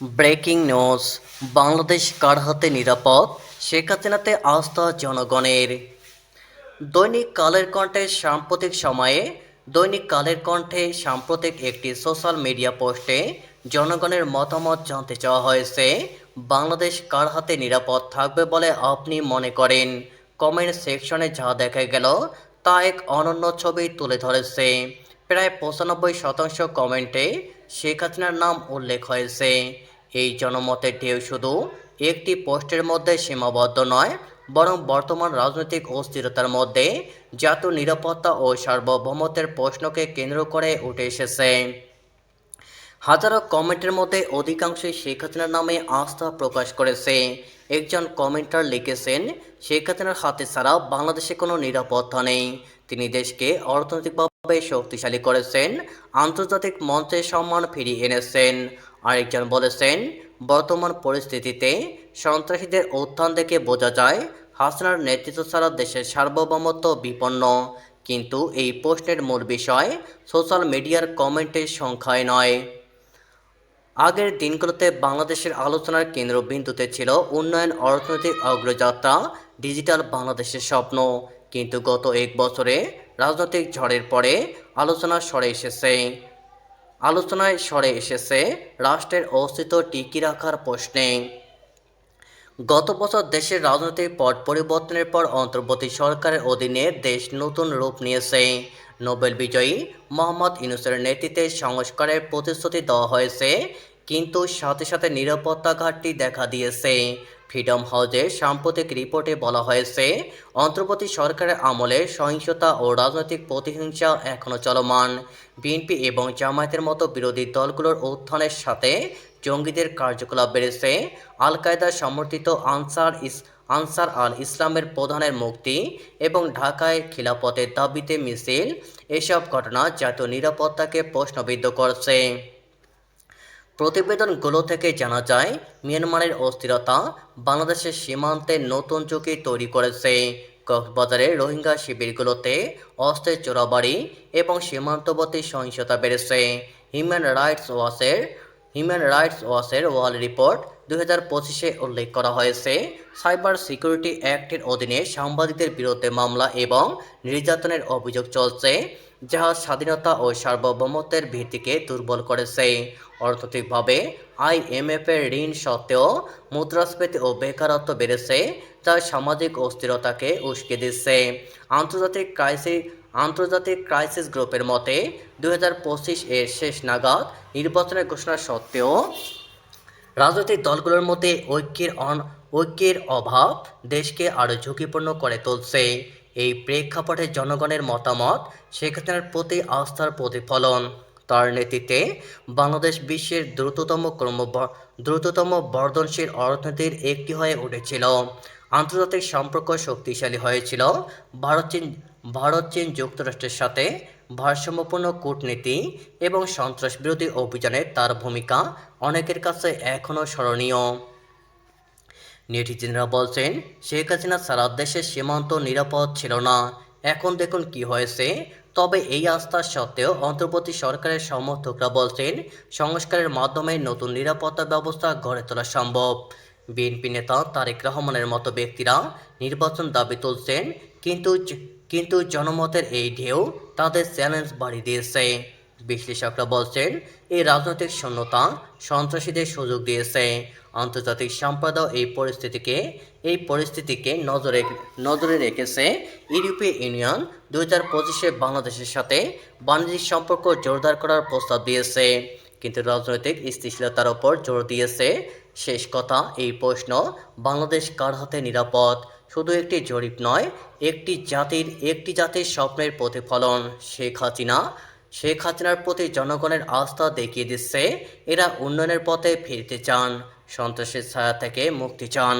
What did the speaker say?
Breaking news, Bangladesh কার হাতে নিরাপদ? শেখ হাসিনাতে আস্থা জনগণের। দৈনিক কালের কণ্ঠে সাম্প্রতিক সময়ে, দৈনিক কালের কণ্ঠে সাম্প্রতিক একটি সোশ্যাল মিডিয়া পোস্টে জনগণের মতামত জানতে চাওয়া হয়েছে, বাংলাদেশ কার হাতে নিরাপদ থাকবে বলে আপনি মনে করেন? কমেন্ট সেকশনে যা দেখা গেল, তা এক অনন্য ছবি তুলে ধরেছে। প্রায় পঁচানব্বই শতাংশ কমেন্টে শেখ হাসিনার নাম উল্লেখ হয়েছে। এই জনমতের ঢেউ শুধু একটি পোস্টের মধ্যে সীমাবদ্ধ নয়, বরং বর্তমান রাজনৈতিক অস্থিরতার মধ্যে জাতীয় নিরাপত্তা ও সার্বভৌমত্বের প্রশ্নকে কেন্দ্র করে উঠে এসেছে। হাজারো কমেন্টের মধ্যে অধিকাংশই শেখ হাসিনার নামে আস্থা প্রকাশ করেছে। একজন কমেন্টার লিখেছেন শেখ হাসিনার হাতে ছাড়া বাংলাদেশে কোনো নিরাপত্তা নেই। তিনি দেশকে অর্থনৈতিকভাবে শক্তিশালী করেছেন। আন্তর্জাতিক মঞ্চে সম্মান ফিরিয়ে এনেছেন। আরেকজন বলেছেন, বর্তমান পরিস্থিতিতে সন্ত্রাসীদের উত্থান দেখে বোঝা যায়, হাসিনার নেতৃত্ব ছাড়া দেশের সার্বভৌমত্ব বিপন্ন। কিন্তু এই প্রশ্নের মূল বিষয় সোশ্যাল মিডিয়ার কমেন্টের সংখ্যায় নয়। আগের দিনগুলোতে বাংলাদেশের আলোচনার কেন্দ্রবিন্দুতে ছিল উন্নয়ন, অর্থনৈতিক অগ্রযাত্রা, ডিজিটাল বাংলাদেশের স্বপ্ন। কিন্তু গত এক বছরে রাজনৈতিক ঝড়ের পরে আলোচনা সরে এসেছে। আলোচনায় সরে এসেছে রাষ্ট্রের অস্তিত্ব টিকিয়ে রাখার প্রশ্নে। গত বছর দেশের রাজনৈতিক পট পরিবর্তনের পর অন্তর্বর্তী সরকারের অধীনে দেশ নতুন রূপ নিয়েছে। নোবেল বিজয়ী মোহাম্মদ ইউনুসের নেতৃত্বে সংস্কারের প্রতিশ্রুতি দেওয়া হয়েছে কিন্তু সাথে সাথে নিরাপত্তা ঘাটতি দেখা দিয়েছে। ফ্রিডম হাউসের সাম্প্রতিক রিপোর্টে বলা হয়েছে, অন্তর্বর্তী সরকারের আমলে সহিংসতা ও রাজনৈতিক প্রতিহিংসা এখনও চলমান। বিএনপি এবং জামায়াতের মতো বিরোধী দলগুলোর উত্থানের সাথে জঙ্গিদের কার্যকলাপ বেড়েছে। আল কায়দা সমর্থিত আনসার ইস আনসার আল ইসলামের প্রধানের মুক্তি এবং ঢাকায় খিলাফতের দাবিতে মিছিল, এসব ঘটনা জাতীয় নিরাপত্তাকে প্রশ্নবিদ্ধ করছে। প্রতিবেদনগুলো থেকে জানা যায়, মিয়ানমারের অস্থিরতা বাংলাদেশের সীমান্তে নতুন ঝুঁকি তৈরি করেছে। কক্সবাজারের রোহিঙ্গা শিবিরগুলোতে অস্ত্রের চোরাবাড়ি এবং সীমান্তবর্তী সহিংসতা বেড়েছে। হিউম্যান রাইটস ওয়াচের, হিউম্যান রাইটস ওয়াচের ওয়ার্ল্ড রিপোর্ট দুই হাজার পঁচিশে উল্লেখ করা হয়েছে, সাইবার সিকিউরিটি অ্যাক্টের অধীনে সাংবাদিকদের বিরুদ্ধে মামলা এবং নির্যাতনের অভিযোগ চলছে। যা স্বাধীনতা ও সার্বভৌমত্বের ভিত্তিকে দুর্বল করেছে। অর্থনৈতিকভাবে আইএমএফ এর ঋণ সত্ত্বেও মুদ্রাস্ফীতি ও বেকারত্ব বেড়েছে, যা সামাজিক অস্থিরতাকে উস্কে দিচ্ছে। আন্তর্জাতিক ক্রাইসিস আন্তর্জাতিক ক্রাইসিস গ্রুপের মতে, দুই হাজার পঁচিশ এর শেষ নাগাদ নির্বাচনের ঘোষণা সত্ত্বেও রাজনৈতিক দলগুলোর মধ্যে ঐক্যের ঐক্যের অভাব দেশকে আরও ঝুঁকিপূর্ণ করে তুলছে। এই প্রেক্ষাপটে জনগণের মতামত শেখ হাসিনার প্রতি আস্থার প্রতিফলন। তার নেতৃত্বে বাংলাদেশ বিশ্বের দ্রুততম ক্রম দ্রুততম বর্ধনশীল অর্থনীতির একটি হয়ে উঠেছিল। আন্তর্জাতিক সম্পর্ক শক্তিশালী হয়েছিল। ভারত চীন ভারত চীন যুক্তরাষ্ট্রের সাথে ভারসাম্যপূর্ণ কূটনীতি এবং সন্ত্রাস বিরোধী অভিযানে তার ভূমিকা অনেকের কাছে এখনও স্মরণীয়। নেটিজেনরা বলছেন, শেখ হাসিনা সারা দেশের সীমান্ত নিরাপদ ছিল না। এখন দেখুন কি হয়েছে। তবে এই আস্থা সত্ত্বেও অন্তর্বর্তী সরকারের সমর্থকরা বলছেন, সংস্কারের মাধ্যমে নতুন নিরাপত্তা ব্যবস্থা গড়ে তোলা সম্ভব। বিএনপি নেতা তারেক রহমানের মতো ব্যক্তিরা নির্বাচন দাবি তুলছেন, কিন্তু কিন্তু জনমতের এই ঢেউ তাদের চ্যালেঞ্জ বাড়িয়ে দিয়েছে। বিশ্লেষকরা বলছেন, এই রাজনৈতিক শূন্যতা সন্ত্রাসীদের সুযোগ দিয়েছে। আন্তর্জাতিক সম্প্রদায় এই পরিস্থিতিকে এই পরিস্থিতিকে নজরে নজরে রেখেছে ইউরোপীয় ইউনিয়ন। দু হাজার পঁচিশে বাংলাদেশের সাথে বাণিজ্যিক সম্পর্ক জোরদার করার প্রস্তাব দিয়েছে। কিন্তু রাজনৈতিক স্থিতিশীলতার ওপর জোর দিয়েছে। শেষ কথা, এই প্রশ্ন বাংলাদেশ কার হাতে নিরাপদ? শুধু একটি জরিপ নয়, একটি জাতির একটি জাতির স্বপ্নের প্রতিফলন। শেখ হাসিনা শেখ হাসিনার প্রতি জনগণের আস্থা দেখিয়ে দিচ্ছে, এরা উন্নয়নের পথে ফিরতে চান। সন্ত্রাসের ছায়া থেকে মুক্তি চান।